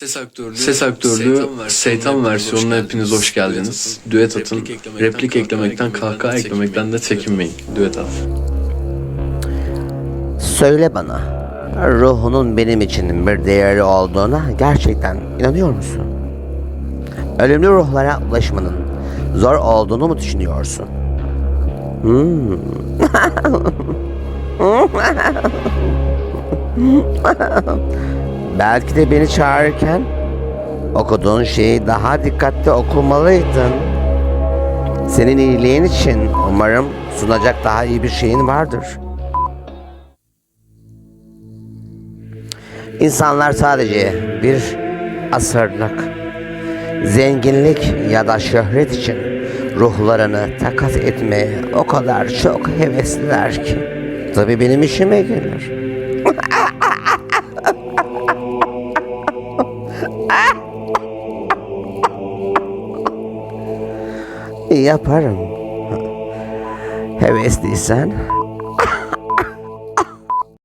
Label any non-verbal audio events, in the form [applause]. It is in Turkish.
Ses aktörlü, Ses aktörlüğü şeytan versiyonuna hepiniz hoş geldiniz. Düet atın. Replik eklemekten, kahkaha eklemekten de çekinmeyin. Düet at. Söyle bana, ruhunun benim için bir değeri olduğuna gerçekten inanıyor musun? Ölümlü ruhlara ulaşmanın zor olduğunu mu düşünüyorsun? Hmm. [laughs] Belki de beni çağırırken okuduğun şeyi daha dikkatli okumalıydın. Senin iyiliğin için umarım sunacak daha iyi bir şeyin vardır. İnsanlar sadece bir asırlık zenginlik ya da şöhret için ruhlarını takas etmeye o kadar çok hevesliler ki. Tabii benim işime gelir. [laughs] Yaparım. Hevesliysen